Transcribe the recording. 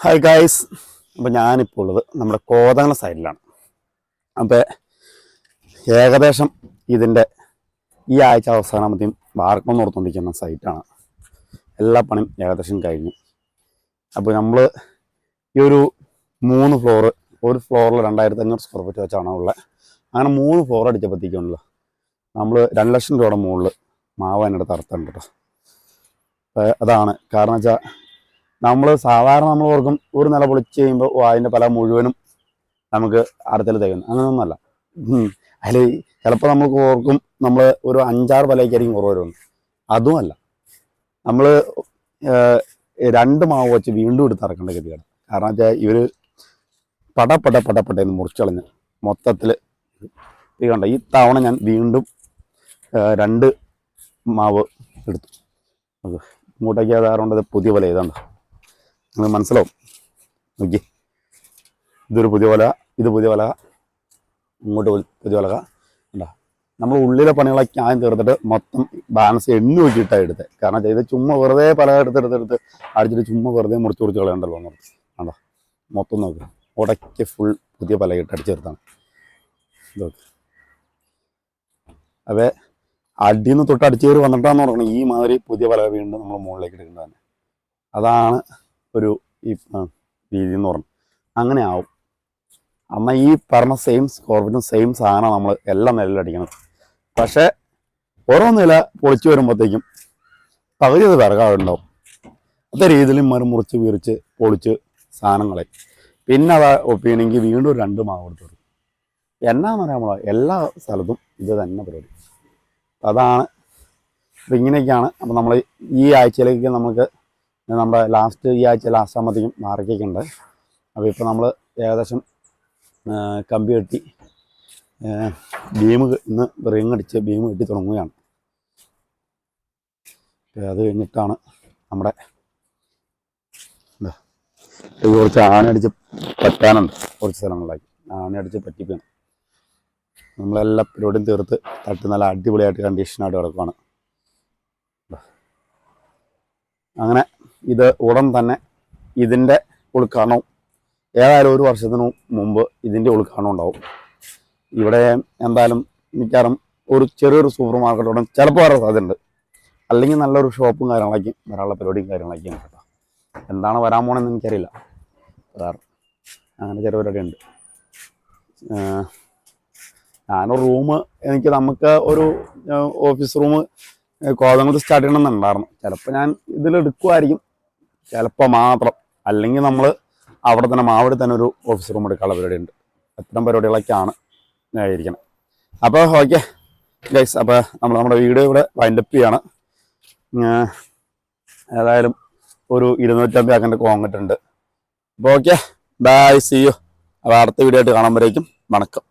Hi guys അപ്പോൾ ഞാനിപ്പോൾ ഉള്ളത് നമ്മുടെ കോതങ്ങള സൈഡിലാണ് അപ്പോൾ ഏകദേശം ഇതിന്റെ ഈ ആഴ്ച അവസാനമത്തെയും വാർക്കം നടത്തുകൊണ്ടിരിക്കുന്ന സൈറ്റാണ് എല്ലാ പണിയും ഏകദേശം കഴിഞ്ഞു. അപ്പോൾ നമ്മൾ ഈ ഒരു മൂന്ന് ഫ്ലോറ് ഒരു ഫ്ലോറിൽ രണ്ടായിരത്തി അഞ്ഞൂറ് സ്ക്വയർ ഫീറ്റ് വെച്ചാണ് ഉള്ളത് അങ്ങനെ മൂന്ന് ഫ്ലോർ അടിച്ചപ്പോഴത്തേക്കുണ്ടല്ലോ നമ്മൾ രണ്ട് ലക്ഷം രൂപയുടെ മുകളിൽ മാവ് അതിനടുത്ത് അർത്ഥമുണ്ട് കേട്ടോ. അതാണ്. കാരണം വെച്ചാൽ നമ്മൾ സാധാരണ നമ്മൾ ഓർക്കും ഒരു നില പൊളിച്ച് കഴിയുമ്പോൾ അതിന്റെ പല മുഴുവനും നമുക്ക് അടുത്തൽ തികയുന്നു അങ്ങനെയൊന്നുമല്ല അതിൽ ചിലപ്പോൾ നമുക്ക് ഓർക്കും നമ്മൾ ഒരു അഞ്ചാറ് പലയ്ക്കായിരിക്കും കുറവ് വരുന്നത്. അതുമല്ല. നമ്മൾ രണ്ട് മാവ് വെച്ച് വീണ്ടും എടുത്ത് ഇറക്കേണ്ട ഗതിയാണ് കാരണം വെച്ചാൽ ഇവർ പടപ്പട മുറിച്ചു മുറിച്ചളഞ്ഞ് മൊത്തത്തിൽ ഇത് ഈ തവണ ഞാൻ വീണ്ടും രണ്ട് മാവ് എടുത്തു. ഇങ്ങോട്ടേക്ക് ഏതാറുണ്ടത് പുതിയ പോലെ ഏതാണ്ട്. നിങ്ങൾ മനസ്സിലാവും. നോക്കി ഇതൊരു പുതിയ വല ഇത് പുതിയ വല ഇങ്ങോട്ട് പുതിയ വലക ഉണ്ടാ നമ്മൾ ഉള്ളിലെ പണികളൊക്കെ ആദ്യം തീർത്തിട്ട് മൊത്തം ബാലൻസ് എണ്ണി നോക്കിയിട്ടാണ് എടുത്തത്. കാരണം ചെയ്ത് ചുമ്മാ വെറുതെ പല എടുത്തെടുത്തെടുത്ത് അടിച്ചിട്ട് ചുമ്മാ വെറുതെ മുറിച്ച് മുറിച്ച് കളയണ്ടല്ലോ എന്നോർത്ത് കണ്ടോ? മൊത്തം നോക്ക്. ഉടക്കി ഫുൾ പുതിയ പലകിട്ട് അടിച്ചെടുത്താണ്. ഇതൊക്കെ. അതെ അടിയിൽ നിന്ന് തൊട്ട് അടിച്ചേറി വന്നിട്ടാന്ന് പറഞ്ഞത് ഈ മാതിരി പുതിയ പല വീണ്ടും നമ്മൾ മുകളിലേക്ക് എടുക്കേണ്ടത് അതാണ് ഒരു ഈ രീതി എന്ന് പറഞ്ഞു. അങ്ങനെ ആവും. എന്നാൽ ഈ പറഞ്ഞ സെയിം സ്കോർപ്പിനും സെയിം സാധനമാണ് നമ്മൾ എല്ലാ നിലയിലും അടിക്കണം പക്ഷേ ഓരോ നില പൊളിച്ചു വരുമ്പോഴത്തേക്കും പകുതി അത് വിറകാവുണ്ടാവും അതേ രീതിയിൽ മരം മുറിച്ച് വീറിച്ച് പൊളിച്ച് സാധനങ്ങളെ. പിന്നെ അത് ഒപ്പിയണമെങ്കിൽ വീണ്ടും രണ്ട് മാവ് കൊടുത്തു കൊടുക്കും എന്നാന്ന് പറയുമ്പോൾ എല്ലാ സ്ഥലത്തും ഇത് തന്നെ പരിപാടി. അതാണ്. ഇങ്ങനെയൊക്കെയാണ്. അപ്പം നമ്മൾ ഈ ആഴ്ചയിലേക്ക് നമുക്ക് നമ്മുടെ ലാസ്റ്റ് ഈ ആഴ്ച ലാസ്റ്റ് ആകുമ്പോഴത്തേക്കും മാർക്കൊക്കെ അപ്പോൾ ഇപ്പോൾ നമ്മൾ ഏകദേശം കമ്പി കെട്ടി ബീം ഇന്ന് റിങ് അടിച്ച് ബീം കെട്ടി തുടങ്ങുകയാണ്. അത് കഴിഞ്ഞിട്ടാണ് നമ്മുടെ എന്താ, കുറച്ച് ആനയടിച്ച് പറ്റാനുണ്ട്. കുറച്ച് സ്ഥലങ്ങളിലാക്കി ആനയടിച്ച് പറ്റിക്കണം നമ്മളെല്ലാ പരിപാടിയും തീർത്ത് തട്ട് നല്ല അടിപൊളിയായിട്ട് കണ്ടീഷനായിട്ട് കിടക്കുവാണ്. അങ്ങനെ ഇത് ഉടൻ തന്നെ ഇതിന്റെ ഉൾക്കാണവും. ഏതായാലും ഒരു വർഷത്തിനു മുമ്പ് ഇതിന്റെ ഉൾക്കാണം ഉണ്ടാവും. ഇവിടെ എന്തായാലും മിക്കവാറും ഒരു ചെറിയൊരു സൂപ്പർ മാർക്കറ്റ് ഉടൻ ചിലപ്പോൾ വരാൻ സാധ്യതയുണ്ട്. അല്ലെങ്കിൽ നല്ലൊരു ഷോപ്പും കാര്യങ്ങളൊക്കെയും വരാനുള്ള പരിപാടിയും കാര്യങ്ങളൊക്കെയും കേട്ടോ. എന്താണ് വരാൻ പോണെന്ന് എനിക്കറിയില്ല. വേറെ അങ്ങനെ പരിപാടി ഉണ്ട്. ഞാനൊരു റൂം എനിക്ക് നമുക്ക് ഒരു ഓഫീസ് റൂം കോതമംഗലത്ത് സ്റ്റാർട്ട് ചെയ്യണമെന്നുണ്ടായിരുന്നു. ചിലപ്പോൾ ഞാൻ ഇതിലെടുക്കുമായിരിക്കും ചിലപ്പോൾ മാത്രം. അല്ലെങ്കിൽ നമ്മൾ അവിടെ തന്നെ മാവിടെ തന്നെ ഒരു ഓഫീസ് റൂം എടുക്കാനുള്ള പരിപാടി ഉണ്ട് അത്തരം പരിപാടികളൊക്കെയാണ് ഇരിക്കണം അപ്പോൾ ഓക്കെ ഗൈസ് അപ്പോൾ നമ്മൾ നമ്മുടെ വീഡിയോ ഇവിടെ വൈൻഡപ്പ് ചെയ്യാണ്. ഏതായാലും ഒരു ഇരുന്നൂറ്റമ്പത് ആക്കന്റെ കോങ്ങട്ട് ഉണ്ട്. അപ്പോൾ ഓക്കെ ബൈ സി യു അപ്പോൾ അടുത്ത വീഡിയോ ആയിട്ട് കാണുമ്പോഴേക്കും വണക്കം.